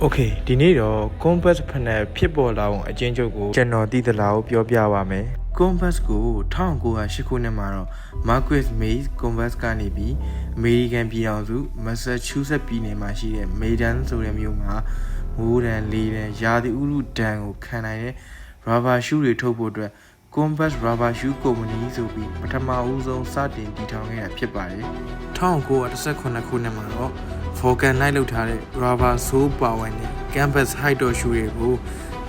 โอเคဒီနေ့တော့ compass ဖက်နဲ့ဖြစ်ပေါ်လာအောင်အချင်းချုပ်ကိုကျွန်တော်သိသလားကိုပြောပြပါမယ် compass ကို1908ခုနှစ်မှာတော့ Marquis Mays compass ကနေပြီး American ပြည်ထောင်စု Massachusetts ပြည်နယ်မှာရှိတဲ့ Maiden ဆိုတဲ့မြို့မှာမိုးဒဏ်လေးဒဏ်ရာသီဥတုဒဏ်ကိုခံနိုင်တဲ့ rubber shoe တွေထုတ်ဖို့အတွက် Compass Rubber Shoe Company ဆိုပြီးပထမဦးဆုံးစတင်တည်ထောင်ခဲ့တာဖြစ်ပါတယ်1918ခုနှစ်မှာတော့ Vulcan Light လောက်ထားတဲ့ rubber sole power နဲ့ canvas height တို့ shoe တွေကို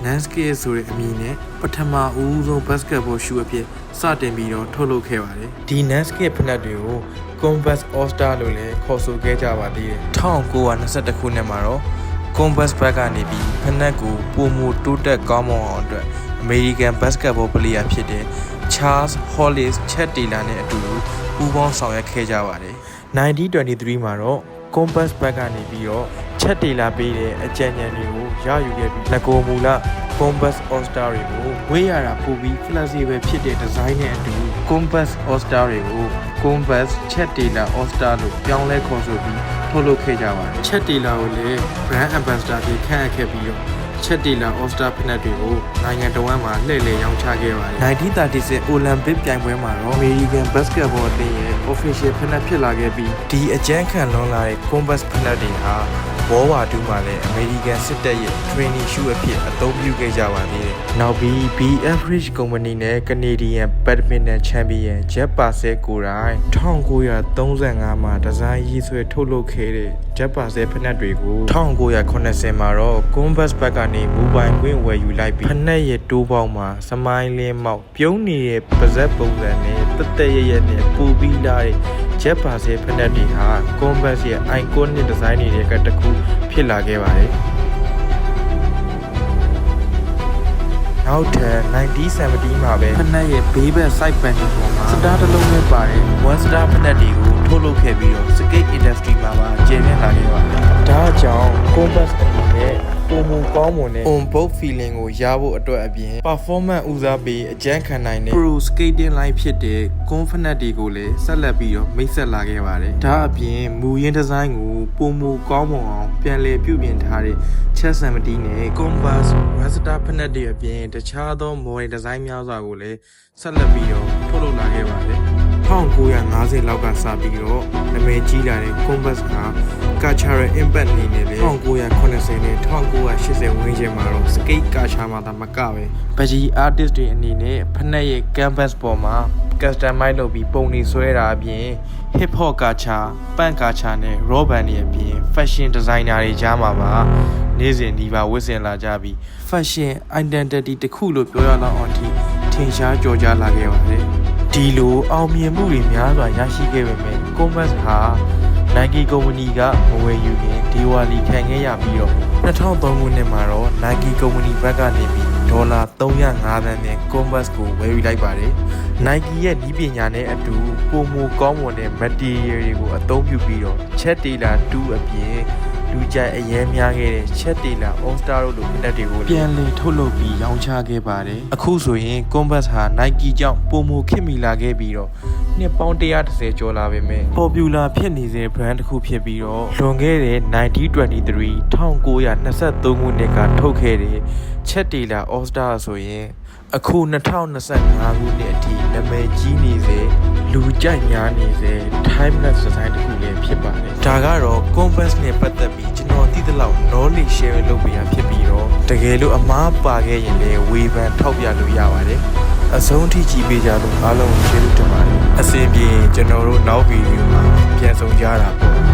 Nanscale ဆိုတဲ့အမည်နဲ့ပထမဦးဆုံး basketball shoe အဖြစ်စတင်ပြီးတော့ထုတ်လုပ်ခဲ့ပါတယ်ဒီ Nanscale ဖနက်တွေကို Compass All Star လို့လည်းခေါ်ဆိုခဲ့ကြပါသေးတယ်1922ခုနှစ်မှာတော့ Compass ဘက်ကနေပြီးဖနက်ကိုပုံမူတိုးတက်ကောင်းမွန်အောင်အတွက် American basketball player ဖြစ်တဲ့ Charles Hollis Chet Taylor နဲ့အတူတူပူးပေါင်းဆောင်ရွက်ခဲ့ကြပါတယ်1923မှာတော့ Compass ဘက်ကနေပြီးတော့ Chet Taylor ပေးတဲ့အကြံဉာဏ်တွေကိုရယူခဲ့ပြီးလက်ကိုမူလ Compass All Star တွေကိုဝေးရတာပိုပြီး flexible ဖြစ်တဲ့ဒီဇိုင်းနဲ့အတူ Compass All Star တွေကို Compass Chet Taylor All Star လို့ပြောင်းလဲခေါ်ဆိုပြီးထုတ်လုပ်ခဲ့ကြပါတယ် Chet Taylor ကိုလည်း brand ambassador တွေခန့်အပ်ခဲ့ပြီးတော့ ချက်တီလာအော်စတာဖိနက်တွေကိုနိုင်ငံတော်ဝန်မှာလှည့်လည်ရောင်းချခဲ့ပါတယ်1936 Olympic ပြိုင်ပွဲမှာတော့ American Basketball အသင်းရဲ့ official ဖိနက်ဖြစ်လာခဲ့ပြီးဒီအကျန်းခံလွန်လာတဲ့ Compass ဖိနက်တွေဟာဘောဝါတူးမှာလည်း American စစ်တပ်ရဲ့ training shoe အဖြစ်အသုံးပြုခဲ့ကြပါသေးတယ်။နောက်ပြီး B Average Company နဲ့ Canadian Badminton Champion Jet Parcel ကိုယ်တိုင်1935မှာဒီဇိုင်းရေးဆွဲထုတ်လုပ်ခဲ့တဲ့ Jet Parcel ဖိနက်တွေကို1980မှာတော့ Converse ဘက်ကနေမူပိုင်ခွင့်ဝယ်ယူလိုက်ပြီးဖိနက်ရဲ့တိုးပေါင်းမှာစမိုင်းလင်းမောက်ပြုံးနေတဲ့ပါဇက်ပုံစံနဲ့တက်တက်ရရနဲ့ပူပြီးလာတဲ့ Jet Parcel ဖိနက်တွေဟာ Converse ရဲ့ iconic design တွေကတစ်ခုဖြစ်လာခဲ့ပါတယ်နောက်ထပ်1970မှာပဲဖနက်ရဲ့ဘေးဘက် side panel ပေါ်မှာစတားတစ်လုံးနဲ့ပါတယ် one star ဖနက်တွေကိုထုတ်လုပ်ခဲ့ပြီးတော့ skate industry မှာပါကျင်းနေလာခဲ့ပါတယ်ဒါကြောင့် Compass အနေနဲ့ ပုံမူကောင်းမွန်တဲ့ on board feeling ကိုရဖို့အတွက်အပြင် performance ဦးစားပေးအကျန်းခံနိုင်တဲ့ pro skating line ဖြစ်တဲ့ Confident တွေကိုလည်းဆက်လက်ပြီးတော့မိတ်ဆက်လာခဲ့ပါတယ်ဒါအပြင်မူရင်းဒီဇိုင်းကိုပုံမူကောင်းမွန်အောင်ပြန်လည်ပြုပြင်ထားတဲ့ချက်ဆမ်မတီနဲ့ Compass Rasta ဖက်နက်တွေအပြင်တခြားသော model design များစွာကိုလည်းဆက်လက်ပြီးတော့ထုတ်လုပ်လာခဲ့ပါတယ် 1950လောက်ကစပြီးတော့နာမည်ကြီးလာတဲ့ Compass ဟာ cultural impact အနေနဲ့လေ1980နဲ့1980ဝန်းကျင်မှာတော့ skate culture မှာသာမကပဲပကြီး artist တွေအနေနဲ့ဖက်နက်ရဲ့ canvas ပေါ်မှာ customize လုပ်ပြီးပုံတွေဆွဲတာအပြင် hip hop culture ပန့် culture နဲ့ raw band တွေအပြင် fashion designer တွေကြားမှာပါနေ့စဉ်ဒီပါဝတ်ဆင်လာကြပြီး fashion identity တစ်ခုလို့ပြောရတော့အောင်ထိထင်ရှားကြော်ကြားလာခဲ့ပါတယ် ဒီလိုအောင်မြင်မှုတွေများစွာရရှိခဲ့ပေမဲ့ Compass ဟာ Nike ကုမ္ပဏီကမဝယ်ယူခင်ဒီဝါလီခံခဲ့ရပြီးတော့2003ခုနှစ်မှာတော့ Nike ကုမ္ပဏီဘက်ကနေပြီးဒေါ်လာ305သန်းနဲ့ Compass ကိုဝယ်ယူလိုက်ပါတယ်။ Nike ရဲ့ဒီပညာနဲ့အတူပုံမူကောင်းမွန်တဲ့ material တွေကိုအသုံးပြုပြီးတော့ Chet Taylor 2အပြင် လူကြိုက်အရေးများခဲ့တဲ့ Chet Taylor All Star တို့လိုလက်တွေကိုပြန်လည်ထုတ်လုပ်ပြီးရောင်းချခဲ့ပါတယ်။အခုဆိုရင် Compass ဟာ Nike ကြောင့်ပုံမူခစ်မိလာခဲ့ပြီးတော့နှစ်ပေါင်း130ကျော်လာပေမဲ့ popular ဖြစ်နေတဲ့ brand တစ်ခုဖြစ်ပြီးတော့လွန်ခဲ့တဲ့1923 1923ခုနှစ်ကထုတ်ခဲ့တဲ့ Chet Taylor All Star ဆိုရင်အခု2025ခုနှစ်အထိနာမည်ကြီးနေစေလူကြိုက်များနေစေ timeless design တစ်ခုလည်းဖြစ်ပါတယ်ဒါကတော့ Compass နဲ့ပတ်သက်ပြီးကျွန်တော်သိသလောက် knowledge share လုပ်ပေးရဖြစ်ပြီးတော့တကယ်လို့အမားပါခဲ့ရင်လည်းဝေဖန်ထောက်ပြလို့ရပါတယ်အဆုံးထိကြည့်ပေးကြလို့အားလုံးကျေးဇူးတင်ပါတယ်အစီအပြေကျွန်တော်တို့နောက်ဗီဒီယိုမှာပြန်ဆောင်ကြတာပေါ့